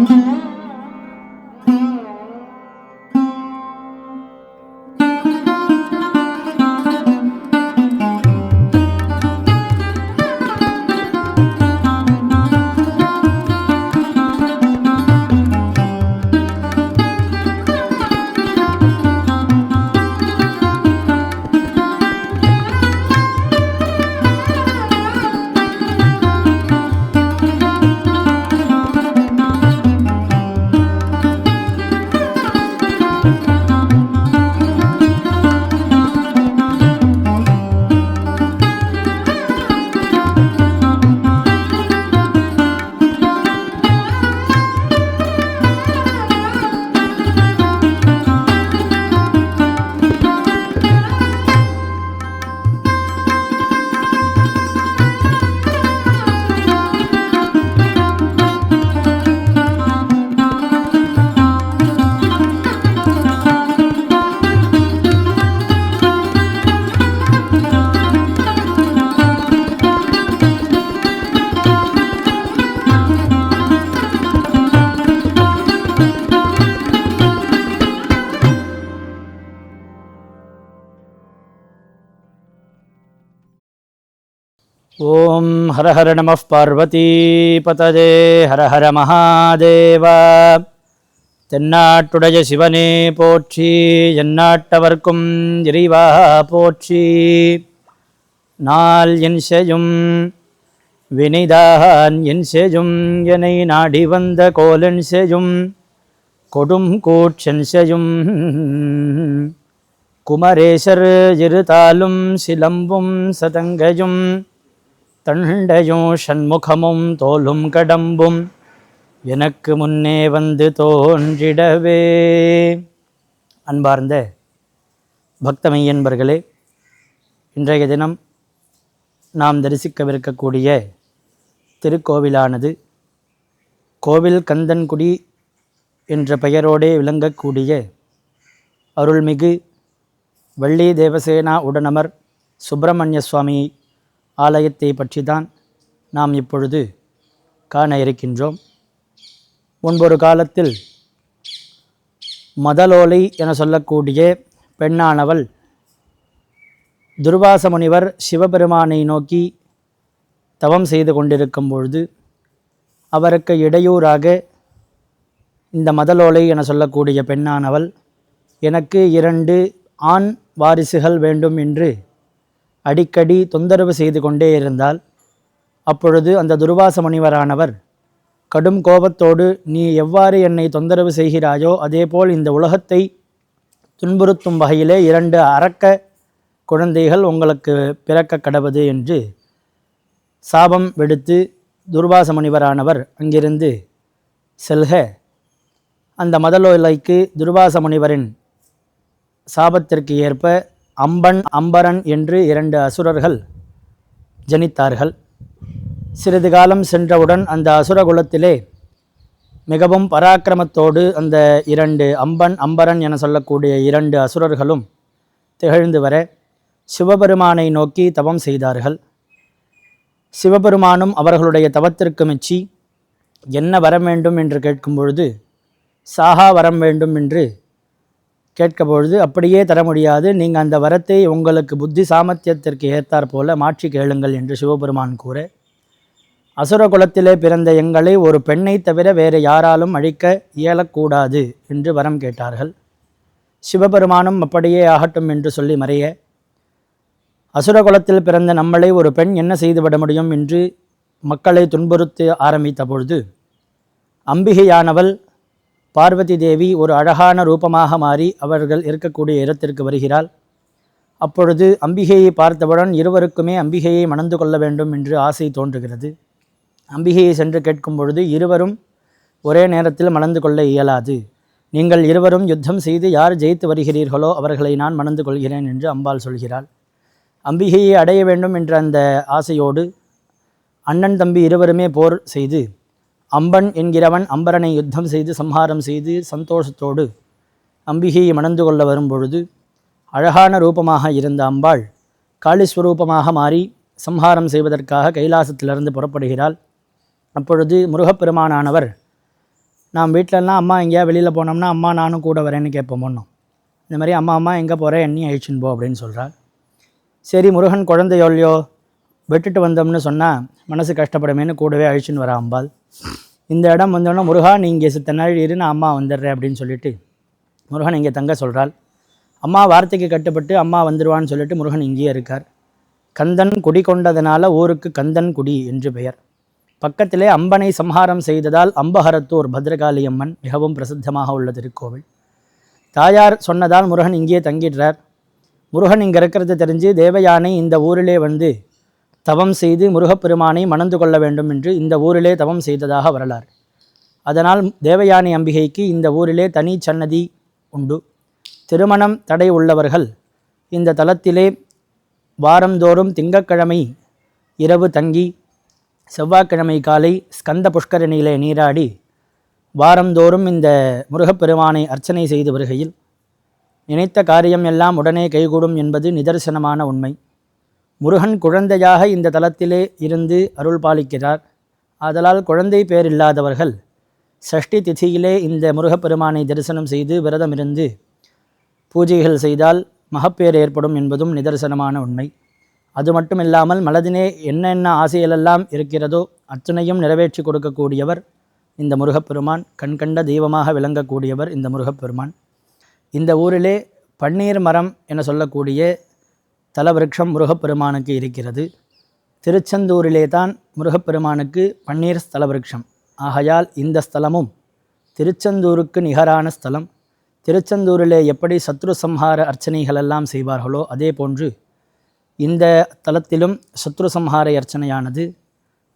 Mm-hmm. ॐ हर हर नमः பார்வதிபதஜே ஹர ஹர மகாதேவ தென்னாட்டுடைய சிவனே போற்றி எந்நாட்டவர்க்கும் இறைவா போற்றி நாள் என் செய்யும் வினைதான் என் செய்யும் என்னை நாடி வந்த கோலன் செய்யும் கொடும் கூற்றன் செய்யும் குமரேசர் இருதாலும் சிலம்பும் சதங்கையும் தண்டையும் ஷண்முகமும் தோலும் கடம்பும் எனக்கு முன்னே வந்து தோன்றிடவே. அன்பார்ந்த பக்தமையன்பர்களே இன்றைய தினம் நாம் தரிசிக்கவிருக்கக்கூடிய திருக்கோவிலானது கோவில் கந்தன்குடி என்ற பெயரோடே விளங்கக்கூடிய அருள்மிகு வள்ளி தேவசேனா உடனமர் சுப்பிரமணிய சுவாமி ஆலயத்தை பற்றி தான் நாம் இப்பொழுது காண இருக்கின்றோம். முன்பொரு காலத்தில் மதலோலை என சொல்லக்கூடிய பெண்ணானவள் துர்வாச முனிவர் சிவபெருமானை நோக்கி தவம் செய்து கொண்டிருக்கும் பொழுது அவருக்கு இடையூறாக இந்த மதலோலை என சொல்லக்கூடிய பெண்ணானவள் எனக்கு இரண்டு ஆண் வாரிசுகள் வேண்டும் என்று அடிக்கடி தொந்தரவு செய்து கொண்டே இருந்தால் அப்பொழுது அந்த துர்வாச முனிவரானவர் கடும் கோபத்தோடு நீ எவ்வாறு என்னை தொந்தரவு செய்கிறாயோ அதேபோல் இந்த உலகத்தை துன்புறுத்தும் வகையிலே இரண்டு அரக்க குழந்தைகள் உங்களுக்கு பிறக்க கடவுது என்று சாபம் விடுத்து துர்வாச முனிவரானவர் அங்கிருந்து செல்க. அந்த மதலோலைக்கு துர்வாச முனிவரின் சாபத்திற்கு ஏற்ப அம்பன் அம்பரன் என்று இரண்டு அசுரர்கள் ஜனித்தார்கள். சிறிது காலம் சென்றவுடன் அந்த அசுரகுலத்திலே மிகவும் பராக்கிரமத்தோடு அந்த இரண்டு அம்பன் அம்பரன் என சொல்லக்கூடிய இரண்டு அசுரர்களும் திகழ்ந்து வர சிவபெருமானை நோக்கி தவம் செய்தார்கள். சிவபெருமானும் அவர்களுடைய தவத்திற்கு மெச்சி என்ன வர வேண்டும்? என்று கேட்கும் பொழுது சாகா வரம் வேண்டும் என்று கேட்க பொழுது அப்படியே தர முடியாது. நீங்கள் அந்த வரத்தை உங்களுக்கு புத்தி சாமர்த்தியத்திற்கு ஏற்றாற் போல மாற்றி கேளுங்கள் என்று சிவபெருமான் கூற அசுர குலத்திலே பிறந்த எங்களை ஒரு பெண்ணை தவிர வேறு யாராலும் அழிக்க இயலக்கூடாது என்று வரம் கேட்டார்கள். சிவபெருமானும் அப்படியே ஆகட்டும் என்று சொல்லி மறைய அசுர குலத்தில் பிறந்த நம்மளை ஒரு பெண் என்ன செய்துவிட முடியும்? என்று மக்களை துன்புறுத்தி ஆரம்பித்த பொழுது அம்பிகையானவள் பார்வதி தேவி ஒரு அழகான ரூபமாக மாறி அவர்கள் இருக்கக்கூடிய இடத்திற்கு வருகிறாள். அப்பொழுது அம்பிகையை பார்த்தவுடன் இருவருக்குமே அம்பிகையை மணந்து கொள்ள வேண்டும் என்று ஆசை தோன்றுகிறது. அம்பிகையை சென்று கேட்கும் பொழுது இருவரும் ஒரே நேரத்தில் மணந்து கொள்ள இயலாது. நீங்கள் இருவரும் யுத்தம் செய்து யார் ஜெயித்து வருகிறீர்களோ அவர்களை நான் மணந்து கொள்கிறேன் என்று அம்பாள் சொல்கிறாள். அம்பிகையை அடைய வேண்டும் என்ற அந்த ஆசையோடு அண்ணன் தம்பி இருவருமே போர் செய்து அம்பன் என்கிறவன் அம்பரனை யுத்தம் செய்து சம்ஹாரம் செய்து சந்தோஷத்தோடு அம்பிகையை மணந்து கொள்ள வரும்பொழுது அழகான ரூபமாக இருந்த அம்பாள் காளிஸ்வரூபமாக மாறி சம்ஹாரம் செய்வதற்காக கைலாசத்திலிருந்து புறப்படுகிறாள். அப்பொழுது முருகப்பெருமானானவர் நாம் வீட்டிலலாம் அம்மா எங்கேயா வெளியில் போனோம்னா அம்மா நானும் கூட வரேன்னு கேட்போம் ஒன்றும் இந்த மாதிரி அம்மா அம்மா எங்கே போகிறேன் என்னையும் அழிச்சின்னு போ அப்படின்னு சொல்கிறாள் சரி முருகன் குழந்தையோல்லையோ விட்டுட்டு வந்தோம்னு சொன்னால் மனசு கஷ்டப்படுமேன்னு கூடவே அழிச்சுன்னு வர அம்பாள். இந்த இடம் வந்தோன்னா முருகா நீங்கள் இங்கே சித்த நாள் இரு நான் அம்மா வந்துடுறேன் அப்படின்னு சொல்லிட்டு முருகன் இங்கே தங்க சொல்கிறாள் அம்மா வார்த்தைக்கு கட்டுப்பட்டு அம்மா வந்துடுவான்னு சொல்லிட்டு முருகன் இங்கேயே இருக்கார். கந்தன் குடி கொண்டதனால ஊருக்கு கந்தன் குடி என்று பெயர். பக்கத்திலே அம்பனை சம்ஹாரம் செய்ததால் அம்பஹரத்தூர் பத்ரகாளி அம்மன் மிகவும் பிரசித்தமாக உள்ள திருக்கோவில். தாயார் சொன்னதால் முருகன் இங்கேயே தங்கிடுறார். முருகன் இங்கே இருக்கிறது தெரிஞ்சு தேவயானை இந்த ஊரிலே வந்து தவம் செய்து முருகப்பெருமானை மணந்து கொள்ள வேண்டும் என்று இந்த ஊரிலே தவம் செய்ததாக வரலாறு. அதனால் தேவயானி அம்பிகைக்கு இந்த ஊரிலே தனி சன்னதி உண்டு. திருமணம் தடை உள்ளவர்கள் இந்த தலத்திலே வாரந்தோறும் திங்கட்கிழமை இரவு தங்கி செவ்வாய்க்கிழமை காலை ஸ்கந்த புஷ்கரணியிலே நீராடி வாரந்தோறும் இந்த முருகப்பெருமானை அர்ச்சனை செய்து வருகையில் நினைத்த காரியம் எல்லாம் உடனே கைகூடும் என்பது நிதர்சனமான உண்மை. முருகன் குழந்தையாக இந்த தலத்திலே இருந்து அருள் பாலிக்கிறார். ஆதலால் குழந்தை பேர் இல்லாதவர்கள் சஷ்டி திதியிலே இந்த முருகப்பெருமானை தரிசனம் செய்து விரதம் இருந்து பூஜைகள் செய்தால் மகப்பேர் ஏற்படும் என்பதும் நிதர்சனமான உண்மை. அது மட்டும் இல்லாமல் மனதினே என்னென்ன ஆசைகளெல்லாம் இருக்கிறதோ அத்தனையும் நிறைவேற்றி கொடுக்கக்கூடியவர் இந்த முருகப்பெருமான். கண்கண்ட தெய்வமாக விளங்கக்கூடியவர் இந்த முருகப்பெருமான். இந்த ஊரிலே பன்னீர் மரம் என சொல்லக்கூடிய தலவிருட்சம் முருகப்பெருமானுக்கு இருக்கிறது. திருச்செந்தூரிலே தான் முருகப்பெருமானுக்கு பன்னீர் ஸ்தலவிருட்சம். ஆகையால் இந்த ஸ்தலமும் திருச்செந்தூருக்கு நிகரான ஸ்தலம். திருச்செந்தூரிலே எப்படி சத்ரு சம்ஹார அர்ச்சனைகளெல்லாம் செய்வார்களோ அதே போன்று இந்த தலத்திலும் சத்ரு சம்ஹார அர்ச்சனையானது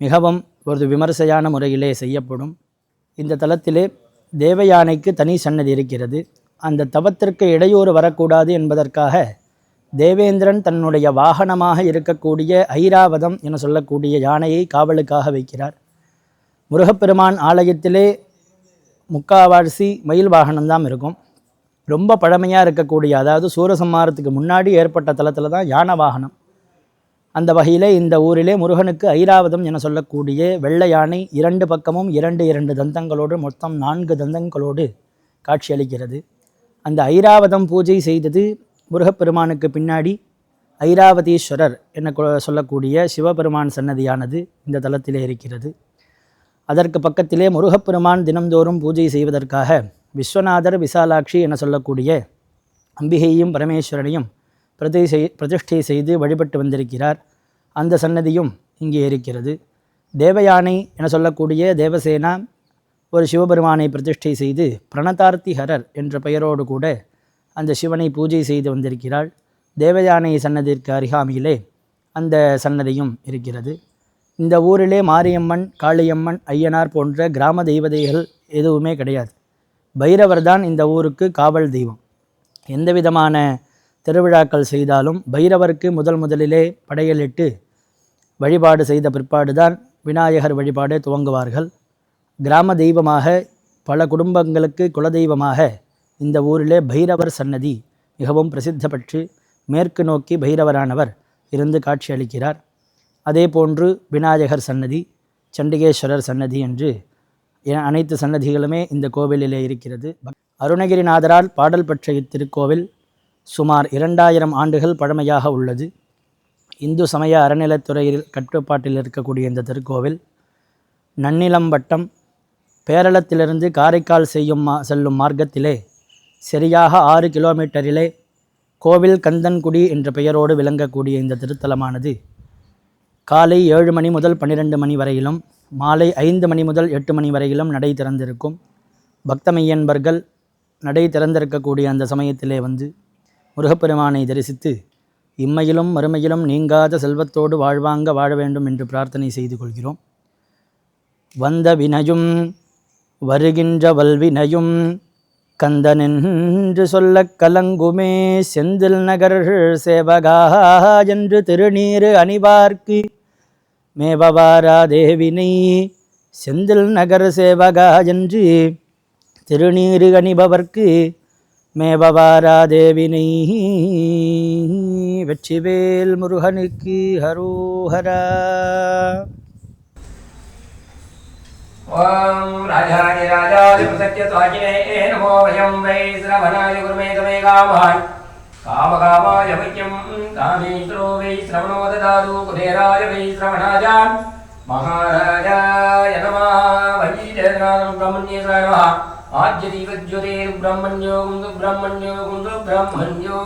மிகவும் ஒரு விமர்சையான முறையிலே செய்யப்படும். இந்த தலத்திலே தேவயானைக்கு தனி சன்னதி இருக்கிறது. அந்த தவத்திற்கு இடையூறு வரக்கூடாது என்பதற்காக தேவேந்திரன் தன்னுடைய வாகனமாக இருக்கக்கூடிய ஐராவதம் என சொல்லக்கூடிய யானையை காவலுக்காக வைக்கிறார். முருகப்பெருமான் ஆலயத்திலே முக்காவாசி மயில் வாகனம்தான் இருக்கும். ரொம்ப பழமையாக இருக்கக்கூடிய அதாவது சூரசம்மாரத்துக்கு முன்னாடி ஏற்பட்ட தலத்தில் தான் யானை வாகனம். அந்த வகையிலே இந்த ஊரிலே முருகனுக்கு ஐராவதம் என சொல்லக்கூடிய வெள்ளை யானை இரண்டு பக்கமும் இரண்டு இரண்டு தந்தங்களோடு மொத்தம் நான்கு தந்தங்களோடு காட்சியளிக்கிறது. அந்த ஐராவதம் பூஜை செய்தது முருகப்பெருமானுக்கு பின்னாடி ஐராவதீஸ்வரர் என கொ- சொல்லக்கூடிய சிவபெருமான் சன்னதியானது இந்த தலத்திலே இருக்கிறது. அதற்கு பக்கத்திலே முருகப்பெருமான் தினம்தோறும் பூஜை செய்வதற்காக விஸ்வநாதர் விசாலாட்சி என சொல்லக்கூடிய அம்பிகையும் பரமேஸ்வரனையும் பிரதி செய் பிரதிஷ்டை செய்து வழிபட்டு வந்திருக்கிறார். அந்த சன்னதியும் இங்கே இருக்கிறது. தேவயானை என சொல்லக்கூடிய தேவசேனா ஒரு சிவபெருமானை பிரதிஷ்டை செய்து பிரணதார்த்திஹரர் என்ற பெயரோடு கூட அந்த சிவனை பூஜை செய்து வந்திருக்கிறாள். தேவயானை சன்னதிற்கு அருகாமையிலே அந்த சன்னதியும் இருக்கிறது. இந்த ஊரிலே மாரியம்மன் காளியம்மன் ஐயனார் போன்ற கிராம தெய்வதைகள் எதுவுமே கிடையாது. பைரவர் தான் இந்த ஊருக்கு காவல் தெய்வம். எந்த விதமான திருவிழாக்கள் செய்தாலும் பைரவருக்கு முதல் முதலிலே படையலிட்டு வழிபாடு செய்த பிற்பாடுதான் விநாயகர் வழிபாடு துவங்குவார்கள். கிராம தெய்வமாக பல குடும்பங்களுக்கு குலதெய்வமாக இந்த ஊரிலே பைரவர் சன்னதி மிகவும் பிரசித்த பெற்று மேற்கு நோக்கி பைரவரானவர் இருந்து காட்சியளிக்கிறார் அதே போன்று விநாயகர் சன்னதி சண்டிகேஸ்வரர் சன்னதி என்று என அனைத்து சன்னதிகளுமே இந்த கோவிலிலே இருக்கிறது. அருணகிரிநாதரால் பாடல் பெற்ற இத்திருக்கோவில் சுமார் இரண்டாயிரம் ஆண்டுகள் பழமையாக உள்ளது. இந்து சமய அறநிலைத்துறையில் கட்டுப்பாட்டில் இருக்கக்கூடிய இந்த திருக்கோவில் நன்னிலம் வட்டம் பேரளத்திலிருந்து காரைக்கால் செய்யும் மா செல்லும் மார்க்கத்திலே சரியாக ஆறு கிலோமீட்டரிலே கோவில் கந்தன்குடி என்ற பெயரோடு விளங்கக்கூடிய இந்த திருத்தலமானது காலை ஏழு மணி முதல் பன்னிரெண்டு மணி வரையிலும் மாலை ஐந்து மணி முதல் எட்டு மணி வரையிலும் நடை திறந்திருக்கும். பக்தமையன்பர்கள் நடை திறந்திருக்கக்கூடிய அந்த சமயத்திலே வந்து முருகப்பெருமானை தரிசித்து இம்மையிலும் மறுமையிலும் நீங்காத செல்வத்தோடு வாழ்வாங்க வாழ வேண்டும் என்று பிரார்த்தனை செய்து கொள்கிறோம். வந்த வினையும் வருகின்ற வல்வினையும் கந்தனென்று சொல்ல கலங்குமே செந்தில் நகர் சேவகா என்று திருநீரு அணிவார்க்கு. மேபவாரா தேவினை செந்தில் நகர் சேவகா என்று திருநீரு அணிபவர்க்கு. மேபவாரா தேவினை வெற்றிவேல் முருகனுக்கு ஹரோஹரா. ॐ राजाधिराजाधिपसत्य स्वाकिने नमो वयं वै श्रवणाय गुरुमे तमे कामान् कामकामाय वैद्यं कामेश्वरो वै श्रवणो ददातु कुबेराय वै श्रवणाय महाराजाय नमः वैजनाथं ब्रह्मण्येश्वराय नमः आद्यदीपज्योतिर्ब्रह्मण्यो कुन्दु ब्रह्मण्यो कुन्दु ब्रह्मण्यो